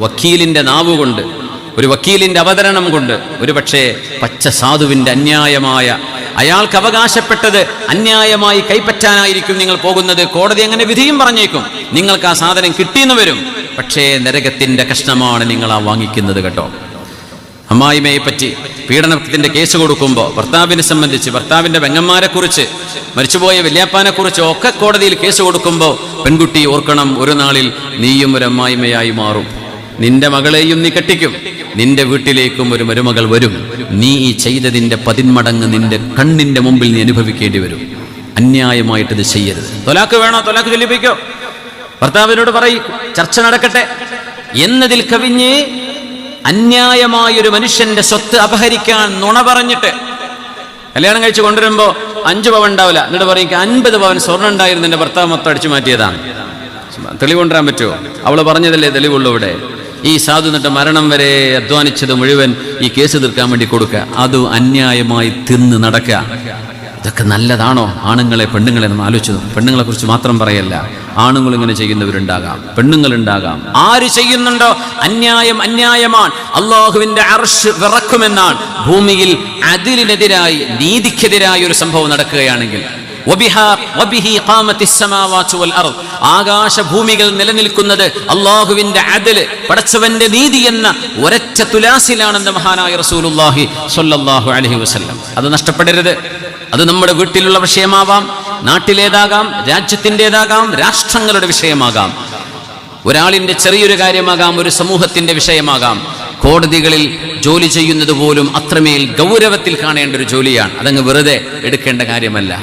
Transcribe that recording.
വക്കീലിന്റെ നാവ് കൊണ്ട് ഒരു വക്കീലിന്റെ അവതരണം കൊണ്ട് ഒരു പക്ഷേ പച്ച സാധുവിന്റെ അന്യായമായ അയാൾക്ക് അവകാശപ്പെട്ടത് അന്യായമായി കൈപ്പറ്റാനായിരിക്കും നിങ്ങൾ പോകുന്നത്. കോടതി അങ്ങനെ വിധിയും പറഞ്ഞേക്കും. നിങ്ങൾക്ക് ആ സാധനം കിട്ടിയെന്ന് വരും. പക്ഷേ നരകത്തിന്റെ കഷ്ണമാണ് നിങ്ങൾ ആ വാങ്ങിക്കുന്നത് കേട്ടോ. അമ്മായിമയെ പറ്റി പീഡനത്തിന്റെ കേസ് കൊടുക്കുമ്പോൾ ഭർത്താവിനെ സംബന്ധിച്ച് ഭർത്താവിന്റെ പെങ്ങന്മാരെ കുറിച്ച് മരിച്ചുപോയ വല്യാപ്പാനെക്കുറിച്ച് ഒക്കെ കോടതിയിൽ കേസ് കൊടുക്കുമ്പോൾ പെൺകുട്ടി ഓർക്കണം ഒരു നാളിൽ നീയും ഒരു അമ്മായിമയായി മാറും. നിന്റെ മകളെയും നീ കെട്ടിക്കും. നിന്റെ വീട്ടിലേക്കും ഒരു മരുമകൾ വരും. നീ ഈ ചെയ്തതിന്റെ പതിന്മടങ്ങ് നിന്റെ കണ്ണിന്റെ മുമ്പിൽ നീ അനുഭവിക്കേണ്ടി വരും. അന്യായമായിട്ട് ഇത് ചെയ്യരുത്. തൊലാക്ക് വേണോ? തൊലാക്ക് ചൊല്ലിപ്പിക്കോ? ഭർത്താവിനോട് പറയും ചർച്ച നടക്കട്ടെ. എന്നതിൽ കവിഞ്ഞ് അന്യായമായൊരു മനുഷ്യന്റെ സ്വത്ത് അപഹരിക്കാൻ നുണ പറഞ്ഞിട്ട് കല്യാണം കഴിച്ച് കൊണ്ടുവരുമ്പോൾ അഞ്ച് പവൻ ഉണ്ടാവില്ല. എന്നിട്ട് പറയും "എനിക്ക് അൻപത് പവൻ സ്വർണം ഉണ്ടായിരുന്നു എന്റെ ഭർത്താവ് മൊത്തം അടിച്ചു മാറ്റിയതാണ്. തെളിവ് കൊണ്ടുവരാൻ പറ്റുമോ? അവൾ പറഞ്ഞതല്ലേ തെളിവുള്ളൂ ഇവിടെ. ഈ സാധു എന്നിട്ട് മരണം വരെ അധ്വാനിച്ചത് മുഴുവൻ ഈ കേസ് തീർക്കാൻ വേണ്ടി കൊടുക്കുക. അത് അന്യായമായി തിന്ന് നടക്കുക. ഇതൊക്കെ നല്ലതാണോ? ആണുങ്ങളെ പെണ്ണുങ്ങളെ നമ്മൾ ആലോചിച്ചു പെണ്ണുങ്ങളെ കുറിച്ച് മാത്രം പറയല്ല. ആണുങ്ങൾ ഇങ്ങനെ ചെയ്യുന്നവരുണ്ടാകാം. പെണ്ണുങ്ങളുണ്ടാകാം. ആര് ചെയ്യുന്നുണ്ടോ? അന്യായം അന്യായമാണ്. അള്ളാഹുവിന്റെ അർഷ് വിറക്കുമെന്നാണ്. ഭൂമിയിൽ അതിലിനെതിരായി നീതിക്കെതിരായി ഒരു സംഭവം നടക്കുകയാണെങ്കിൽ ആകാശഭൂമികൾ നിലനിൽക്കുന്നത് അള്ളാഹുവിന്റെ അതിൽ പടച്ചവന്റെ നീതി എന്ന ഒരച്ച തുലാസിലാണെന്ന് മഹാനായ റസൂലുല്ലാഹി സൊല്ലാഹു അലഹി വസല്ലം. അത് നഷ്ടപ്പെടരുത്. അത് നമ്മുടെ വീട്ടിലുള്ള വിഷയമാവാം നാട്ടിലേതാകാം രാജ്യത്തിന്റെതാകാം രാഷ്ട്രങ്ങളുടെ വിഷയമാകാം. ഒരാളിന്റെ ചെറിയൊരു കാര്യമാകാം ഒരു സമൂഹത്തിന്റെ വിഷയമാകാം. കോടതികളിൽ ജോലി ചെയ്യുന്നത് പോലും അത്രമേൽ ഗൗരവത്തിൽ കാണേണ്ട ഒരു ജോലിയാണ്. അതങ്ങ് വെറുതെ എടുക്കേണ്ട കാര്യമല്ല.